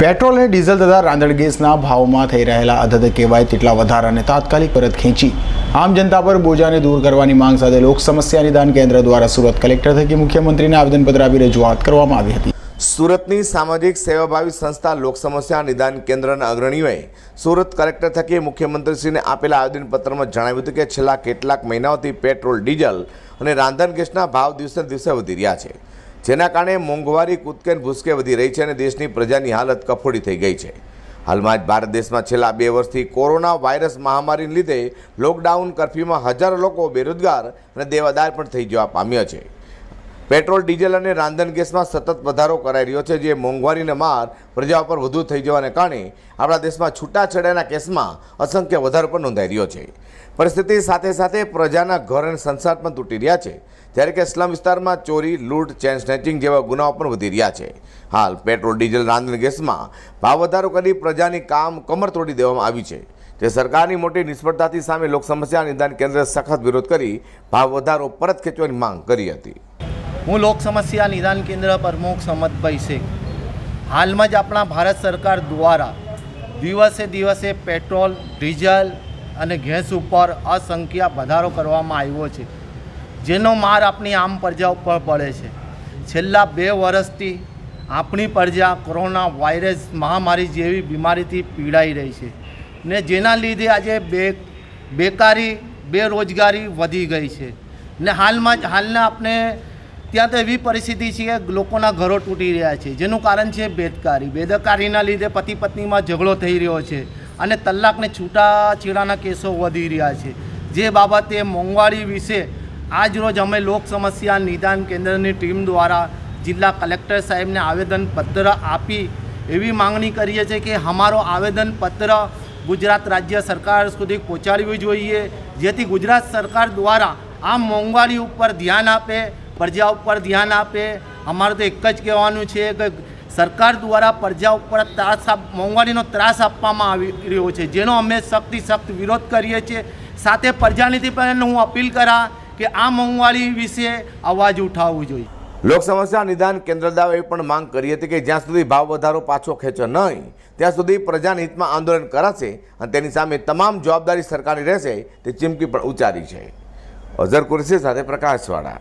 Petrol અને diesel તથા રાંધણ ગેસના ભાવમાં થઈ રહેલા અધદ કહેવાય તેટલા વધારાને તાત્કાલિક પરત ખેંચી. આમ જનતા પર બોજાને દૂર કરવાની માંગ સાથે લોક સમસ્યા નિદાન કેન્દ્ર દ્વારા સુરત કલેક્ટર થકી મુખ્યમંત્રીને આવેદનપત્ર આપી રજૂઆત કરવામાં આવી હતી. સુરતની સામાજિક સેવાભાવી સંસ્થા લોક સમસ્યા નિદાન કેન્દ્રના અગ્રણીઓએ સુરત કલેક્ટર થકી મુખ્યમંત્રીશ્રીને આપેલા આવેદનપત્રમાં જણાવ્યું હતું કે છેલ્લા કેટલાક મહિનાઓથી પેટ્રોલ, ડીઝલ અને રાંધણ ગેસના ભાવ દિવસે દિવસે વધી રહ્યા છે. જેના કારણે મોંઘવારી, કૂદકેન, ભૂસકે વધી રહી છે અને દેશની પ્રજાની હાલત કફોડી થઈ ગઈ છે. હાલમાં જ ભારત દેશમાં છેલ્લા બે વર્ષથી કોરોના વાયરસ મહામારીને લીધે લોકડાઉન કર્ફ્યુમાં હજારો લોકો બેરોજગાર અને દેવાદાર પણ થઈ જવા પામ્યા છે. પેટ્રોલ, ડીઝલ અને રાંધણ ગેસમાં સતત વધારો કરાઈ રહ્યો છે, જે મોંઘવારીને માર પ્રજા પર વધુ થઈ જવાને કારણે આપણા દેશમાં છૂટાછેડાના કેસમાં અસંખ્ય વધારો પણ નોંધાઈ રહ્યો છે. પરિસ્થિતિ સાથે સાથે પ્રજાના ઘર અને સંસાર પણ તૂટી રહ્યા છે. જ્યારે કે સ્લમ વિસ્તારમાં ચોરી, લૂંટ, ચેન સ્નેચિંગ જેવા ગુનાઓ પણ વધી રહ્યા છે. હાલ પેટ્રોલ, ડીઝલ, રાંધણ ગેસમાં ભાવ વધારો કરી પ્રજાની કામ કમર તોડી દેવામાં આવી છે. જે સરકારની મોટી નિષ્ફળતાથી સામે લોક સમસ્યા નિદાન કેન્દ્રે સખત વિરોધ કરી ભાવ વધારો પરત ખેંચવાની માંગ કરી હતી. હું લોક સમસ્યા નિદાન કેન્દ્ર પ્રમુખ સમતભાઈ શેખ હાલમાં જ આપણા ભારત સરકાર દ્વારા દિવસે દિવસે પેટ્રોલ, ડીઝલ અને ગેસ ઉપર અસંખ્ય વધારો કરવામાં આવ્યો છે, જેનો માર આપણી આમ પ્રજા ઉપર પડે છે. છેલ્લા બે વર્ષથી આપણી પ્રજા કોરોના વાયરસ મહામારી જેવી બીમારીથી પીડાઈ રહી છે ને જેના લીધે આજે બે, બેકારી, બેરોજગારી વધી ગઈ છે. ને હાલમાં જ હાલના આપણે ત્યાં તો એવી પરિસ્થિતિ છે કે લોકોના ઘરો તૂટી રહ્યા છે. જેનું કારણ છે બેદકારી. બેદકારીના લીધે પતિ પત્નીમાં ઝઘડો થઈ રહ્યો છે અને તલાકને છૂટાછેડાના કેસો વધી રહ્યા છે. જે બાબતે મોંઘવારી વિશે આજરોજ અમે લોક સમસ્યા નિદાન કેન્દ્રની ટીમ દ્વારા જિલ્લા કલેક્ટર સાહેબને આવેદનપત્ર આપી એવી માંગણી કરીએ છીએ કે અમારો આવેદનપત્ર ગુજરાત રાજ્ય સરકાર સુધી પહોંચાડવું જોઈએ. જેથી ગુજરાત સરકાર દ્વારા આ મોંઘવારી ઉપર ધ્યાન આપે પ્રજા ઉપર ધ્યાન આપે. અમારે તો એક જ કહેવાનું છે કે સરકાર દ્વારા પ્રજા ઉપર ત્રાસ મોંઘવારીનો ત્રાસ આપવામાં આવી રહ્યો છે. જેનો અમે સખ્તથી સખ્ત વિરોધ કરીએ છીએ. સાથે પ્રજાનીતિ પણ હું અપીલ કરા કે આ મોંઘવારી વિશે અવાજ ઉઠાવવું જોઈએ. લોક સમસ્યા નિદાન કેન્દ્ર દ્વારા એ પણ માંગ કરી હતી કે જ્યાં સુધી ભાવ વધારો પાછો ખેંચો નહીં, ત્યાં સુધી પ્રજાના હિતમાં આંદોલન કરાશે અને તેની સામે તમામ જવાબદારી સરકારની રહેશે તે ચીમકી પણ ઉચ્ચારી છે. અઝર કુરશી સાથે પ્રકાશવાળા.